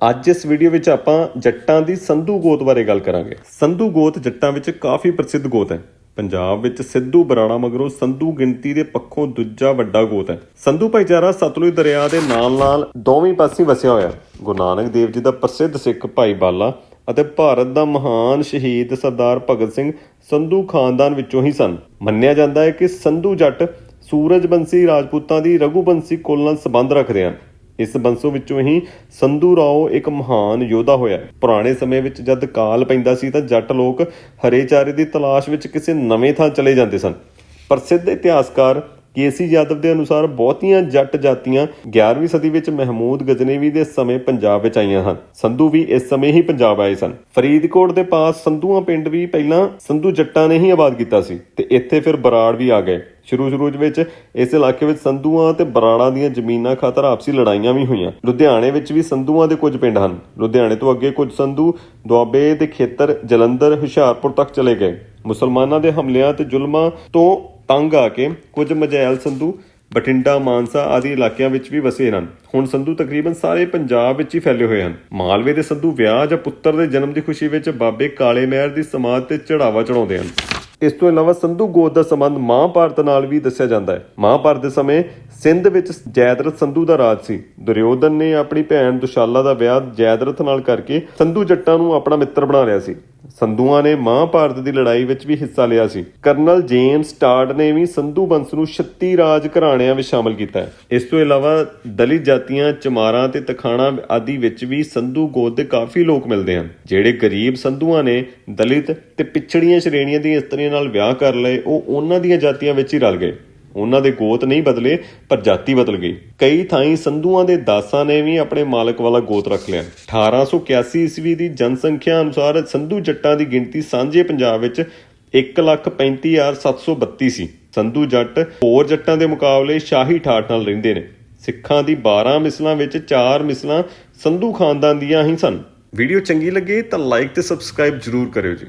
ਅੱਜ ਇਸ ਵੀਡੀਓ ਵਿੱਚ ਆਪਾਂ ਜੱਟਾਂ ਦੀ ਸੰਧੂ ਗੋਤ ਬਾਰੇ ਗੱਲ ਕਰਾਂਗੇ। ਸੰਧੂ ਗੋਤ ਜੱਟਾਂ ਵਿੱਚ ਕਾਫੀ ਪ੍ਰਸਿੱਧ ਗੋਤ ਹੈ। ਪੰਜਾਬ ਵਿੱਚ ਸਿੱਧੂ ਬਰਾੜਾ ਮਗਰੋਂ ਸੰਧੂ ਗਿਣਤੀ ਦੇ ਪੱਖੋਂ ਦੂਜਾ ਵੱਡਾ ਗੋਤ ਹੈ। ਸੰਧੂ ਭਾਈਚਾਰਾ ਸਤਲੁਜ ਦਰਿਆ ਦੇ ਨਾਲ-ਨਾਲ ਦੋਵੇਂ ਪਾਸੇ ਵਸਿਆ ਹੋਇਆ ਗੁਰੂ ਨਾਨਕ ਦੇਵ ਜੀ ਦਾ ਪ੍ਰਸਿੱਧ ਸਿੱਖ ਭਾਈ ਬਾਲਾ ਅਤੇ ਭਾਰਤ ਦਾ ਮਹਾਨ ਸ਼ਹੀਦ ਸਰਦਾਰ ਭਗਤ ਸਿੰਘ ਸੰਧੂ ਖਾਨਦਾਨ ਵਿੱਚੋਂ ਹੀ ਸਨ। ਮੰਨਿਆ ਜਾਂਦਾ ਹੈ ਕਿ ਸੰਧੂ ਜੱਟ ਸੂਰਜਬੰਸੀ ਰਾਜਪੂਤਾਂ ਦੀ ਰਘੁਬੰਸੀ ਕੁਲ ਨਾਲ ਸੰਬੰਧ ਰੱਖਦੇ ਹਨ। ਇਸ ਬੰਸੋਂ ਵਿੱਚੋਂ ਹੀ ਸੰਧੂ ਰਾਓ ਇੱਕ ਮਹਾਨ ਯੋਧਾ ਹੋਇਆ ਪੁਰਾਣੇ ਸਮੇਂ ਵਿੱਚ ਜਦ ਕਾਲ ਪੈਂਦਾ ਸੀ ਤਾਂ ਜੱਟ ਲੋਕ ਹਰੇ ਚਾਰੇ ਦੀ ਤਲਾਸ਼ ਵਿੱਚ ਕਿਸੇ ਨਵੇਂ ਥਾਂ ਚਲੇ ਜਾਂਦੇ ਸਨ। ਪ੍ਰਸਿੱਧ ਇਤਿਹਾਸਕਾਰ ਕੇਸੀ ਯਾਦਵ ਦੇ ਅਨੁਸਾਰ ਬਹੁਤੀਆਂ ਜੱਟ ਜਾਤੀਆਂ 11ਵੀਂ ਸਦੀ ਵਿੱਚ ਮਹਿਮੂਦ ਗਜਨੇਵੀ ਦੇ ਸਮੇਂ ਪੰਜਾਬ ਵਿੱਚ ਆਈਆਂ ਹਨ। ਸੰਧੂ ਵੀ ਇਸ ਸਮੇਂ ਹੀ ਪੰਜਾਬ ਆਏ ਸਨ। ਫਰੀਦਕੋਟ ਦੇ ਪਾਸ ਸੰਧੂਆਂ ਪਿੰਡ ਵੀ ਪਹਿਲਾਂ ਸੰਧੂ ਜੱਟਾਂ ਨੇ ਹੀ ਆਬਾਦ ਕੀਤਾ ਸੀ ਤੇ ਇੱਥੇ ਫਿਰ ਬਰਾੜ ਵੀ ਆ ਗਏ। ਸ਼ੁਰੂ ਸ਼ੁਰੂ ਵਿੱਚ ਇਸ ਇਲਾਕੇ ਵਿੱਚ ਸੰਧੂਆਂ ਤੇ ਬਰਾੜਾਂ ਦੀਆਂ ਜ਼ਮੀਨਾਂ ਖਾਤਰ ਆਪਸੀ ਲੜਾਈਆਂ ਵੀ ਹੋਈਆਂ। ਲੁਧਿਆਣੇ ਵਿੱਚ ਵੀ ਸੰਧੂਆਂ ਦੇ ਕੁਝ ਪਿੰਡ ਹਨ। ਲੁਧਿਆਣੇ ਤੋਂ ਅੱਗੇ ਕੁਝ ਸੰਧੂ ਦੁਆਬੇ ਦੇ ਖੇਤਰ ਜਲੰਧਰ, ਹੁਸ਼ਿਆਰਪੁਰ ਤੱਕ ਚਲੇ ਗਏ। ਮੁਸਲਮਾਨਾਂ ਦੇ ਹਮਲਿਆਂ ਤੇ ਜ਼ੁਲਮਾਂ ਤੋਂ ਤੰਗ ਆ ਕੇ ਕੁਝ ਮਜੈਲ ਸੰਧੂ, ਬਠਿੰਡਾ, ਮਾਨਸਾ ਆਦਿ ਇਲਾਕਿਆਂ ਵਿੱਚ ਵੀ ਵਸੇ ਹਨ। ਹੁਣ ਸੰਧੂ ਤਕਰੀਬਨ ਸਾਰੇ ਪੰਜਾਬ ਵਿੱਚ ਹੀ ਫੈਲੇ ਹੋਏ ਹਨ। ਮਾਲਵੇ ਦੇ ਸੰਧੂ ਵਿਆਹ ਜਾਂ ਪੁੱਤਰ ਦੇ ਜਨਮ ਦੀ ਖੁਸ਼ੀ ਵਿੱਚ ਬਾਬੇ ਕਾਲੇ ਮਹਿਰ ਦੀ ਸਮਾਧ ਤੇ ਚੜਾਵਾ ਚੜਾਉਂਦੇ ਹਨ। ਇਸ ਤੋਂ ਇਲਾਵਾ ਸੰਧੂ ਗੋਤ ਦਾ ਸੰਬੰਧ ਮਹਾਭਾਰਤ ਨਾਲ ਵੀ ਦੱਸਿਆ ਜਾਂਦਾ ਹੈ। ਮਹਾਭਾਰਤ ਦੇ ਸਮੇਂ ਸਿੰਧ ਵਿੱਚ ਜੈਦਰਥ ਸੰਧੂ ਦਾ ਰਾਜ ਸੀ। ਦੁਰਯੋਧਨ ਨੇ ਆਪਣੀ ਭੈਣ ਦੁਸ਼ਾਲਾ ਦਾ ਵਿਆਹ ਜੈਦਰਥ ਨਾਲ ਕਰਕੇ ਸੰਧੂ ਜੱਟਾਂ ਨੂੰ ਆਪਣਾ ਮਿੱਤਰ ਬਣਾ ਲਿਆ ਸੀ। ਸੰਧੂਆਂ ਨੇ ਮਹਾਭਾਰਤ ਦੀ ਲੜਾਈ ਵਿੱਚ ਵੀ ਹਿੱਸਾ ਲਿਆ ਸੀ। ਕਰਨਲ ਜੇਮਸ ਟਾਰਡ ਨੇ ਵੀ ਸੰਧੂ ਬੰਸ ਨੂੰ 36 ਰਾਜ ਘਰਾਣਿਆਂ ਵਿੱਚ ਸ਼ਾਮਲ ਕੀਤਾ ਹੈ। ਇਸ ਤੋਂ ਇਲਾਵਾ ਦਲਿਤ ਜਾਤੀਆਂ, ਚਮਾਰਾਂ ਤੇ ਤਖਾਣਾ ਆਦਿ ਵਿੱਚ ਵੀ ਸੰਧੂ ਗੋਤ ਦੇ ਕਾਫੀ ਲੋਕ ਮਿਲਦੇ ਹਨ। ਜਿਹੜੇ ਗਰੀਬ ਸੰਧੂਆਂ ਨੇ ਦਲਿਤ ਤੇ ਪਿਛੜੀਆਂ ਸ਼੍ਰੇਣੀਆਂ ਦੀਆਂ ਇਸਤਰੀਆਂ ਨਾਲ ਵਿਆਹ ਕਰ ਲਏ, ਉਹ ਉਹਨਾਂ ਦੀਆਂ ਜਾਤੀਆਂ ਵਿੱਚ ਹੀ ਰਲ ਗਏ। ਉਹਨਾਂ ਦੇ ਗੋਤ ਨਹੀਂ ਬਦਲੇ, ਪਰ ਜਾਤੀ ਬਦਲ ਗਈ। ਕਈ ਥਾਈਂ ਸੰਧੂਆਂ ਦੇ ਦਾਸਾਂ ਨੇ ਵੀ ਆਪਣੇ ਮਾਲਕ ਵਾਲਾ ਗੋਤ ਰੱਖ ਲਿਆ। 1881 ਈਸਵੀ ਦੀ ਜਨਸੰਖਿਆ ਅਨੁਸਾਰ ਸੰਧੂ ਜੱਟਾਂ ਦੀ ਗਿਣਤੀ ਸਾਂਝੇ ਪੰਜਾਬ ਵਿੱਚ 135732 ਸੀ ਸੰਧੂ ਜੱਟ ਹੋਰ ਜੱਟਾਂ ਦੇ ਮੁਕਾਬਲੇ ਸ਼ਾਹੀ ਠਾਠ ਨਾਲ ਰਹਿੰਦੇ ਨੇ। ਸਿੱਖਾਂ ਦੀ 12 ਮਿਸਲਾਂ ਵਿੱਚ 4 ਮਿਸਲਾਂ ਸੰਧੂ ਖਾਨਦਾਨ ਦੀਆਂ ਹੀ ਸਨ। ਵੀਡੀਓ ਚੰਗੀ ਲੱਗੇ ਤਾਂ ਲਾਈਕ ਤੇ ਸਬਸਕ੍ਰਾਈਬ ਜਰੂਰ ਕਰਿਓ ਜੀ।